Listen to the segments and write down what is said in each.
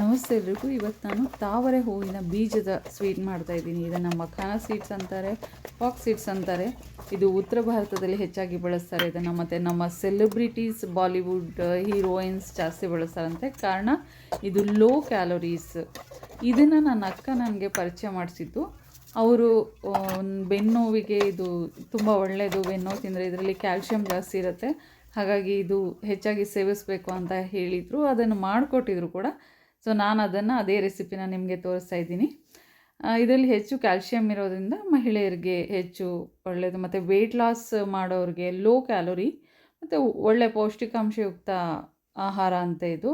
ನಮಸ್ತೆ ಎಲ್ರಿಗೂ. ಇವತ್ತು ನಾನು ತಾವರೆ ಹೂವಿನ ಬೀಜದ ಸ್ವೀಟ್ ಮಾಡ್ತಾ ಇದ್ದೀನಿ. ಇದನ್ನು ಮಖಾನ ಸೀಡ್ಸ್ ಅಂತಾರೆ, ಪಾಕ್ ಸೀಡ್ಸ್ ಅಂತಾರೆ. ಇದು ಉತ್ತರ ಭಾರತದಲ್ಲಿ ಹೆಚ್ಚಾಗಿ ಬಳಸ್ತಾರೆ. ಇದನ್ನು ಮತ್ತು ನಮ್ಮ ಸೆಲೆಬ್ರಿಟೀಸ್, ಬಾಲಿವುಡ್ ಹೀರೋಯಿನ್ಸ್ ಜಾಸ್ತಿ ಬಳಸ್ತಾರಂತೆ. ಕಾರಣ, ಇದು ಲೋ ಕ್ಯಾಲೋರೀಸ್. ಇದನ್ನು ನನ್ನ ಅಕ್ಕ ನನಗೆ ಪರಿಚಯ ಮಾಡಿಸಿದ್ದು. ಅವರು ಬೆನ್ನೋವಿಗೆ ಇದು ತುಂಬ ಒಳ್ಳೆಯದು ಬೆನ್ನೋವು ತಿಂದರೆ ಇದರಲ್ಲಿ ಕ್ಯಾಲ್ಶಿಯಂ ಜಾಸ್ತಿ ಇರುತ್ತೆ. ಹಾಗಾಗಿ ಇದು ಹೆಚ್ಚಾಗಿ ಸೇವಿಸಬೇಕು ಅಂತ ಹೇಳಿದರು. ಅದನ್ನು ಮಾಡಿಕೊಟ್ಟಿದ್ರು ಕೂಡ. ಸೊ ನಾನು ಅದನ್ನು ಅದೇ ರೆಸಿಪಿನ ನಿಮಗೆ ತೋರಿಸ್ತಾ ಇದ್ದೀನಿ. ಇದರಲ್ಲಿ ಹೆಚ್ಚು ಕ್ಯಾಲ್ಶಿಯಂ ಇರೋದ್ರಿಂದ ಮಹಿಳೆಯರಿಗೆ ಹೆಚ್ಚು ಒಳ್ಳೆಯದು ಮತ್ತು ವೆಯ್ಟ್ ಲಾಸ್ ಮಾಡೋರಿಗೆ ಲೋ ಕ್ಯಾಲೋರಿ ಮತ್ತು ಒಳ್ಳೆ ಪೌಷ್ಟಿಕಾಂಶಯುಕ್ತ ಆಹಾರ ಅಂತ ಇದು.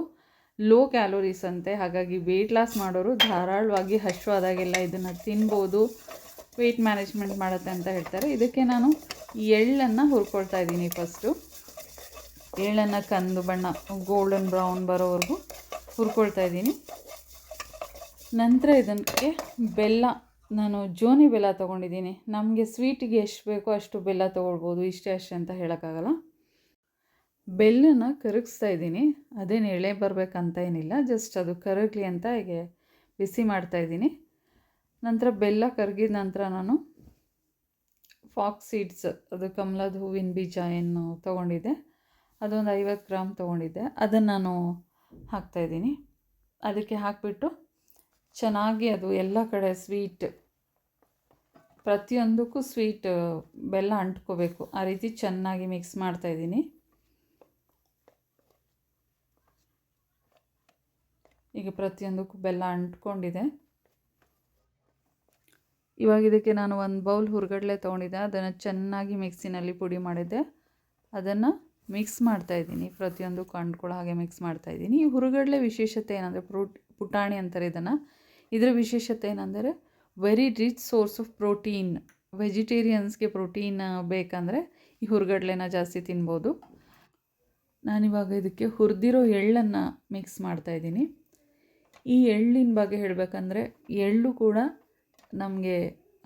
ಲೋ ಕ್ಯಾಲೋರೀಸ್ ಅಂತೆ. ಹಾಗಾಗಿ ವೆಯ್ಟ್ ಲಾಸ್ ಮಾಡೋರು ಧಾರಾಳವಾಗಿ ಹಶ್ವಾದಾಗೆಲ್ಲ ಇದನ್ನು ತಿನ್ಬೋದು. ವೆಯ್ಟ್ ಮ್ಯಾನೇಜ್ಮೆಂಟ್ ಮಾಡುತ್ತೆ ಅಂತ ಹೇಳ್ತಾರೆ. ಇದಕ್ಕೆ ನಾನು ಎಳ್ಳನ್ನು ಹುರ್ಕೊಳ್ತಾ ಇದ್ದೀನಿ ಫಸ್ಟು ಎಳ್ಳನ್ನು ಕಂದು ಬಣ್ಣ ಗೋಲ್ಡನ್ ಬ್ರೌನ್ ಬರೋವರೆಗೂ. ಹುರ್ಕೊಳ್ತಾ ಇದ್ದೀನಿ. ನಂತರ ಇದಕ್ಕೆ ಬೆಲ್ಲ, ನಾನು ಜೋನಿ ಬೆಲ್ಲ ತೊಗೊಂಡಿದ್ದೀನಿ. ನಮಗೆ ಸ್ವೀಟಿಗೆ ಎಷ್ಟು ಬೇಕೋ ಅಷ್ಟು ಬೆಲ್ಲ ತೊಗೊಳ್ಬೋದು. ಇಷ್ಟೇ ಅಷ್ಟೇ ಅಂತ ಹೇಳೋಕ್ಕಾಗಲ್ಲ. ಬೆಲ್ಲನ ಕರಗಿಸ್ತಾ ಇದ್ದೀನಿ. ಅದೇನು ಎಳೆ ಬರಬೇಕಂತ ಏನಿಲ್ಲ. ಜಸ್ಟ್ ಅದು ಕರಗಲಿ ಅಂತ ಹೀಗೆ ಬಿಸಿ ಮಾಡ್ತಾ ಇದ್ದೀನಿ. ನಂತರ ಬೆಲ್ಲ ಕರಗಿದ ನಂತರ ನಾನು ಫಾಕ್ ಸೀಡ್ಸ್, ಅದು ಕಮಲದ ಹೂವಿನ ಬೀಜ ಏನು ತೊಗೊಂಡಿದ್ದೆ. ಅದೊಂದು ಐವತ್ತು ಗ್ರಾಮ್ ತೊಗೊಂಡಿದ್ದೆ. ಅದನ್ನು ನಾನು ಹಾಕ್ತಾಯಿದ್ದೀನಿ ಅದಕ್ಕೆ ಹಾಕಿಬಿಟ್ಟು ಚೆನ್ನಾಗಿ ಅದು ಎಲ್ಲ ಕಡೆ ಸ್ವೀಟ್ ಪ್ರತಿಯೊಂದಕ್ಕೂ ಸ್ವೀಟ್ ಬೆಲ್ಲ ಅಂಟ್ಕೋಬೇಕು. ಆ ರೀತಿ ಚೆನ್ನಾಗಿ ಮಿಕ್ಸ್ ಮಾಡ್ತಾಯಿದ್ದೀನಿ ಈಗ ಪ್ರತಿಯೊಂದಕ್ಕೂ ಬೆಲ್ಲ ಅಂಟ್ಕೊಂಡಿದೆ. ಇವಾಗ ಇದಕ್ಕೆ ನಾನು ಒಂದು ಬೌಲ್ ಹುರ್ಗಡ್ಲೆ ತೊಗೊಂಡಿದ್ದೆ. ಅದನ್ನು ಚೆನ್ನಾಗಿ ಮಿಕ್ಸಿನಲ್ಲಿ ಪುಡಿ ಮಾಡಿದ್ದೆ. ಅದನ್ನು ಮಿಕ್ಸ್ ಮಾಡ್ತಾ ಇದ್ದೀನಿ. ಪ್ರತಿಯೊಂದು ಕಂಡ್ಕೊಳ ಹಾಗೆ ಮಿಕ್ಸ್ ಮಾಡ್ತಾ ಇದ್ದೀನಿ. ಈ ಹುರುಗಡಲೆ ವಿಶೇಷತೆ ಏನಂದರೆ ಪ್ರೋಟ್ ಪುಟಾಣಿ ಅಂತಾರೆ ಇದನ್ನು. ಇದರ ವಿಶೇಷತೆ ಏನಂದರೆ very rich source of protein ವೆಜಿಟೇರಿಯನ್ಸ್ಗೆ protein ಬೇಕಂದರೆ ಈ ಹುರುಗಡಲೆನ ಜಾಸ್ತಿ ತಿನ್ಬೋದು. ನಾನಿವಾಗ ಇದಕ್ಕೆ ಹುರಿದಿರೋ ಎಳ್ಳನ್ನು ಮಿಕ್ಸ್ ಮಾಡ್ತಾ ಇದ್ದೀನಿ. ಈ ಎಳ್ಳಿನ ಬಗ್ಗೆ ಹೇಳಬೇಕಂದ್ರೆ ಎಳ್ಳು ಕೂಡ ನಮಗೆ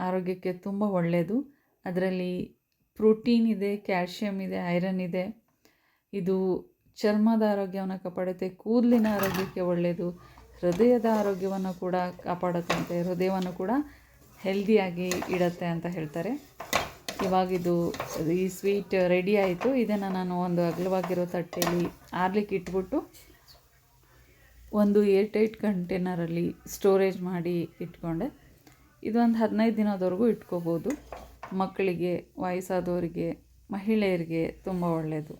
ಆರೋಗ್ಯಕ್ಕೆ ತುಂಬ ಒಳ್ಳೆಯದು ಅದರಲ್ಲಿ ಪ್ರೋಟೀನ್ ಇದೆ ಕ್ಯಾಲ್ಶಿಯಮ್ ಇದೆ ಐರನ್ ಇದೆ. ಇದು ಚರ್ಮದ ಆರೋಗ್ಯವನ್ನು ಕಾಪಾಡುತ್ತೆ, ಕೂದಲಿನ ಆರೋಗ್ಯಕ್ಕೆ ಒಳ್ಳೆಯದು ಹೃದಯದ ಆರೋಗ್ಯವನ್ನು ಕೂಡ ಕಾಪಾಡುತ್ತಂತೆ, ಹೃದಯವನ್ನು ಕೂಡ ಹೆಲ್ದಿಯಾಗಿ ಇಡತ್ತೆ ಅಂತ ಹೇಳ್ತಾರೆ. ಇವಾಗಿದು ಈ ಸ್ವೀಟ್ ರೆಡಿ ಆಯಿತು. ಇದನ್ನು ನಾನು ಒಂದು ಅಗಲವಾಗಿರೋ ತಟ್ಟೆಯಲ್ಲಿ ಆರ್ಲಿಕ್ಕೆ ಇಟ್ಬಿಟ್ಟು ಒಂದು ಏರ್ ಟೈಟ್ ಕಂಟೈನರಲ್ಲಿ ಸ್ಟೋರೇಜ್ ಮಾಡಿ ಇಟ್ಕೊಂಡೆ. ಇದೊಂದು ಹದಿನೈದು ದಿನದವರೆಗೂ ಇಟ್ಕೋಬೋದು. ಮಕ್ಕಳಿಗೆ, ವಯಸ್ಸಾದವರಿಗೆ, ಮಹಿಳೆಯರಿಗೆ ತುಂಬ ಒಳ್ಳೆಯದು